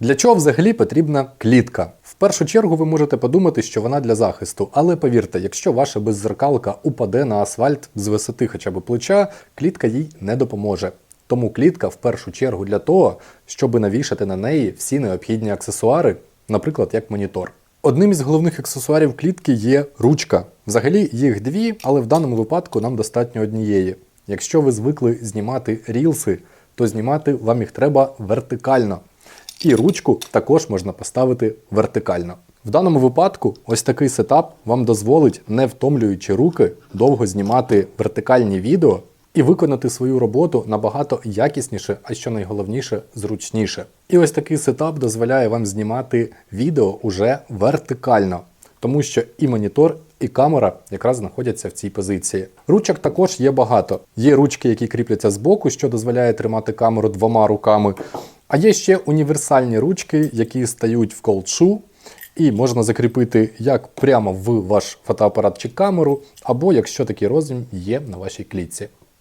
Для чого взагалі потрібна клітка? В першу чергу ви можете подумати, що вона для захисту, але повірте, якщо ваша беззеркалка упаде на асфальт з висоти хоча б плеча, клітка їй не допоможе. Тому клітка в першу чергу для того, щоб навішати на неї всі необхідні аксесуари, наприклад, як монітор. Одним із головних аксесуарів клітки є ручка. Взагалі їх дві, але в даному випадку нам достатньо однієї. Якщо ви звикли знімати рілси, то знімати вам їх треба вертикально. І ручку також можна поставити вертикально. В даному випадку ось такий сетап вам дозволить, не втомлюючи руки, довго знімати вертикальні відео і виконати свою роботу набагато якісніше, а що найголовніше, зручніше. І ось такий сетап дозволяє вам знімати відео уже вертикально, тому що і монітор, і камера якраз знаходяться в цій позиції. Ручок також є багато. Є ручки, які кріпляться збоку, що дозволяє тримати камеру двома руками. А є ще універсальні ручки, які стають в колчу, і можна закріпити як прямо в ваш фотоапарат чи камеру, або якщо такий розмір є на вашій клітці.